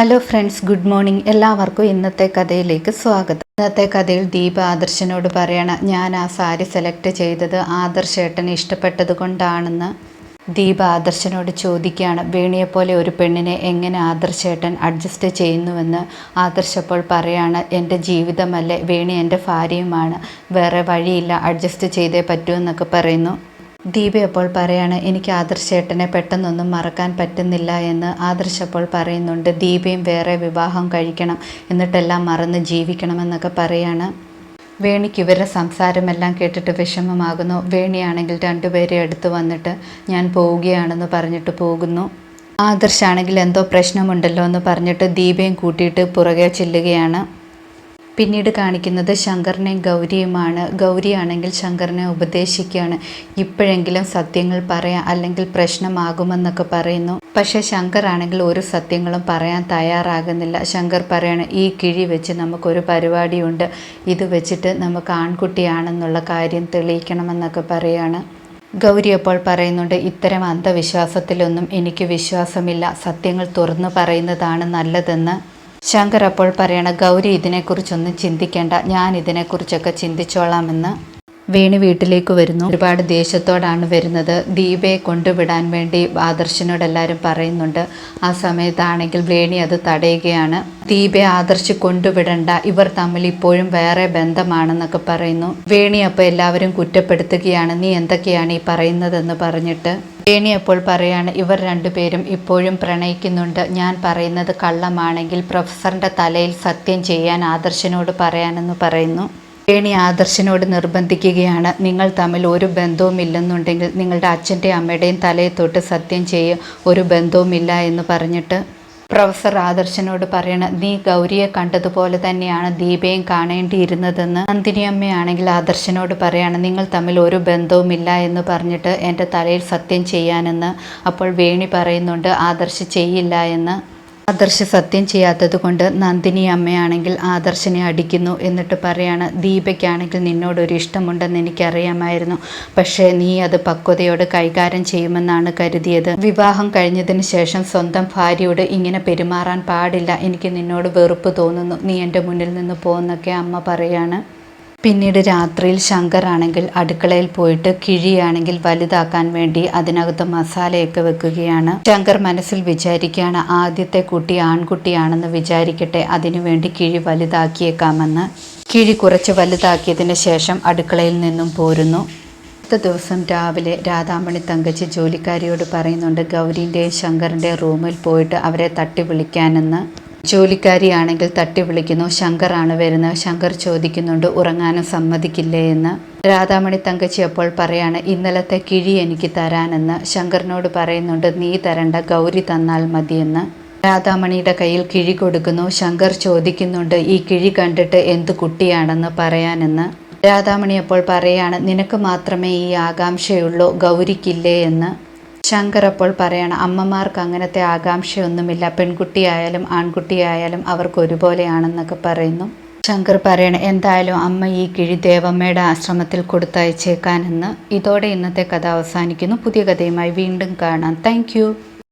Hello friends good morning. എല്ലാവർക്കും ഇന്നത്തെ കഥയിലേക്ക് സ്വാഗതം. ഇന്നത്തെ കഥയിൽ ദീപ ആദർശനോട് പറയണ ഞാൻ ആ സാരി സെലക്ട് ചെയ്തത് ആദർശ് ഏട്ടന് ഇഷ്ടപ്പെട്ടത് കൊണ്ടാണെന്ന്. ദീപ ആദർശനോട് ചോദിക്കുകയാണ് വേണിയെപ്പോലെ ഒരു പെണ്ണിനെ എങ്ങനെ ആദർശേട്ടൻ അഡ്ജസ്റ്റ് ചെയ്യുന്നുവെന്ന്? ആദർശപ്പോൾ പറയാണ് എന്റെ ജീവിതമല്ലേ വേണി എന്റെ ഭാര്യയുമാണ്. വേറെ വഴിയില്ല അഡ്ജസ്റ്റ് ചെയ്തേ പറ്റൂ എന്നൊക്കെ പറയുന്നു. ദീപ അപ്പോൾ പറയാണ് എനിക്ക് ആദർശേട്ടനെ പെട്ടെന്നൊന്നും മറക്കാൻ പറ്റുന്നില്ല എന്ന് ആദർശപ്പോൾ പറയുന്നുണ്ട്. ദീപയും വേറെ വിവാഹം കഴിക്കണം എന്നിട്ടെല്ലാം മറന്ന് ജീവിക്കണമെന്നൊക്കെ പറയാണ്. വേണിക്ക് ഇവരുടെ സംസാരമെല്ലാം കേട്ടിട്ട് വിഷമമാകുന്നു. വേണിയാണെങ്കിൽ രണ്ടുപേരെ അടുത്ത് വന്നിട്ട് ഞാൻ പോവുകയാണെന്ന് പറഞ്ഞിട്ട് പോകുന്നു. ആദർശാണെങ്കിൽ എന്തോ പ്രശ്നമുണ്ടല്ലോ എന്ന് പറഞ്ഞിട്ട് ദീപയും കൂട്ടിയിട്ട് പുറകെ ചെല്ലുകയാണ്. പിന്നീട് കാണിക്കുന്നത് ശങ്കറിനെയും ഗൗരിയുമാണ്. ഗൗരിയാണെങ്കിൽ ശങ്കറിനെ ഉപദേശിക്കുകയാണ്. ഇപ്പോഴെങ്കിലും സത്യങ്ങൾ പറയാം അല്ലെങ്കിൽ പ്രശ്നമാകുമെന്നൊക്കെ പറയുന്നു. പക്ഷേ ശങ്കർ ആണെങ്കിൽ ഒരു സത്യങ്ങളും പറയാൻ തയ്യാറാകുന്നില്ല. ശങ്കർ പറയാണ് ഈ കിഴി വെച്ച് നമുക്കൊരു പരിപാടിയുണ്ട്. ഇത് വെച്ചിട്ട് നമുക്ക് ആൺകുട്ടിയാണെന്നുള്ള കാര്യം തെളിയിക്കണമെന്നൊക്കെ പറയുകയാണ് ഗൗരി അപ്പോൾ പറയുന്നുണ്ട് ഇത്തരം അന്ധവിശ്വാസത്തിലൊന്നും എനിക്ക് വിശ്വാസമില്ല. സത്യങ്ങൾ തുറന്നു പറയുന്നതാണ് നല്ലതെന്ന്. ശങ്കർ അപ്പോൾ പറയണ ഗൗരി ഇതിനെക്കുറിച്ചൊന്നും ചിന്തിക്കേണ്ട. ഞാൻ ഇതിനെക്കുറിച്ചൊക്കെ ചിന്തിച്ചോളാമെന്ന് വേണി വീട്ടിലേക്ക് വരുന്നു. ഒരുപാട് ദേഷ്യത്തോടാണ് വരുന്നത്. ദീപയെ കൊണ്ടുവിടാൻ വേണ്ടി ആദർശിനോട് എല്ലാവരും പറയുന്നുണ്ട്. ആ സമയത്താണെങ്കിൽ വേണി അത് തടയുകയാണ്. ദീപയെ ആദർശി കൊണ്ടുവിടണ്ട. ഇവർ തമ്മിൽ ഇപ്പോഴും വേറെ ബന്ധമാണെന്നൊക്കെ പറയുന്നു. വേണി അപ്പോൾ എല്ലാവരും കുറ്റപ്പെടുത്തുകയാണ്. നീ എന്തൊക്കെയാണ് ഈ പറയുന്നതെന്ന് പറഞ്ഞിട്ട്. വേണി അപ്പോൾ പറയാണ് ഇവർ രണ്ടുപേരും ഇപ്പോഴും പ്രണയിക്കുന്നുണ്ട്. ഞാൻ പറയുന്നത് കള്ളമാണെങ്കിൽ പ്രൊഫസറിന്റെ തലയിൽ സത്യം ചെയ്യാൻ ആദർശനോട് പറയാനെന്ന് പറയുന്നു. വേണി ആദർശനോട് നിർബന്ധിക്കുകയാണ്. നിങ്ങൾ തമ്മിൽ ഒരു ബന്ധവുമില്ലെന്നുണ്ടെങ്കിൽ നിങ്ങളുടെ അച്ഛന്റെയും അമ്മയുടെയും തലയെ തൊട്ട് സത്യം ചെയ്യും ഒരു ബന്ധവുമില്ല എന്ന് പറഞ്ഞിട്ട് പ്രൊഫസർ ആദർശനോട് പറയണ നീ ഗൗരിയെ കണ്ടതുപോലെ തന്നെയാണ് ദീപയും കാണേണ്ടിയിരുന്നതെന്ന്. നന്ദിനിയമ്മയാണെങ്കിൽ ആദർശനോട് പറയാണ് നിങ്ങൾ തമ്മിൽ ഒരു ബന്ധവുമില്ല എന്ന് പറഞ്ഞിട്ട് എന്റെ തലയിൽ സത്യം ചെയ്യാനെന്ന്. അപ്പോൾ വേണി പറയുന്നുണ്ട് ആദർശ് ചെയ്യില്ല എന്ന്. ആദർശ് സത്യം ചെയ്യാത്തത് കൊണ്ട് നന്ദിനി അമ്മയാണെങ്കിൽ ആദർശിനെ അടിക്കുന്നു എന്നിട്ട് പറയാണ് ദീപയ്ക്കാണെങ്കിൽ നിന്നോടൊരു ഇഷ്ടമുണ്ടെന്ന് എനിക്കറിയാമായിരുന്നു. പക്ഷേ നീ അത് പക്വതയോട് കൈകാര്യം ചെയ്യുമെന്നാണ് കരുതിയത്. വിവാഹം കഴിഞ്ഞതിന് ശേഷം സ്വന്തം ഭാര്യയോട് ഇങ്ങനെ പെരുമാറാൻ പാടില്ല. എനിക്ക് നിന്നോട് വെറുപ്പ് തോന്നുന്നു. നീ എന്റെ മുന്നിൽ നിന്ന് പോകുന്നൊക്കെ അമ്മ പറയാണ്. പിന്നീട് രാത്രിയിൽ ശങ്കർ ആണെങ്കിൽ അടുക്കളയിൽ പോയിട്ട് കിഴിയാണെങ്കിൽ വലുതാക്കാൻ വേണ്ടി അതിനകത്ത് മസാലയൊക്കെ വെക്കുകയാണ്. ശങ്കർ മനസ്സിൽ വിചാരിക്കുകയാണ് ആദ്യത്തെ കുട്ടി ആൺകുട്ടിയാണെന്ന് വിചാരിക്കട്ടെ അതിനുവേണ്ടി കിഴി വലുതാക്കിയേക്കാമെന്ന്. കിഴി കുറച്ച് വലുതാക്കിയതിന് ശേഷം അടുക്കളയിൽ നിന്നും പോരുന്നു. അടുത്ത ദിവസം രാവിലെ രാധാമണി തങ്കച്ചി ജോലിക്കാരിയോട് പറയുന്നുണ്ട് ഗൗരീന്റെയും ശങ്കറിന്റെയും റൂമിൽ പോയിട്ട് അവരെ തട്ടി വിളിക്കാനെന്ന്. ജോലിക്കാരിയാണെങ്കിൽ തട്ടി വിളിക്കുന്നു ശങ്കറാണ് വരുന്നത് ശങ്കർ ചോദിക്കുന്നുണ്ട് ഉറങ്ങാനും സമ്മതിക്കില്ലേ എന്ന്. രാധാമണി തങ്കച്ചി അപ്പോൾ പറയാണ് ഇന്നലത്തെ കിഴി എനിക്ക് തരാനെന്ന്. ശങ്കറിനോട് പറയുന്നുണ്ട് നീ തരണ്ട ഗൗരി തന്നാൽ മതിയെന്ന്. രാധാമണിയുടെ കയ്യിൽ കിഴി കൊടുക്കുന്നു ശങ്കർ ചോദിക്കുന്നുണ്ട് ഈ കിഴി കണ്ടിട്ട് എന്ത് കുട്ടിയാണെന്ന് പറയാനെന്ന്. രാധാമണി അപ്പോൾ പറയാണ് നിനക്ക് മാത്രമേ ഈ ആകാംക്ഷയുള്ളൂ ഗൗരിക്കില്ലേ എന്ന്. ശങ്കർ അപ്പോൾ പറയണം അമ്മമാർക്ക് അങ്ങനത്തെ ആകാംക്ഷയൊന്നുമില്ല. പെൺകുട്ടിയായാലും ആൺകുട്ടിയായാലും അവർക്ക് ഒരുപോലെയാണെന്നൊക്കെ പറയുന്നു. ശങ്കർ പറയണം എന്തായാലും അമ്മ ഈ കിഴി ദേവമ്മയുടെ ആശ്രമത്തിൽ കൊടുത്തയച്ചേക്കാനെന്ന്. ഇതോടെ ഇന്നത്തെ കഥ അവസാനിക്കുന്നു. പുതിയ കഥയുമായി വീണ്ടും കാണാം. താങ്ക്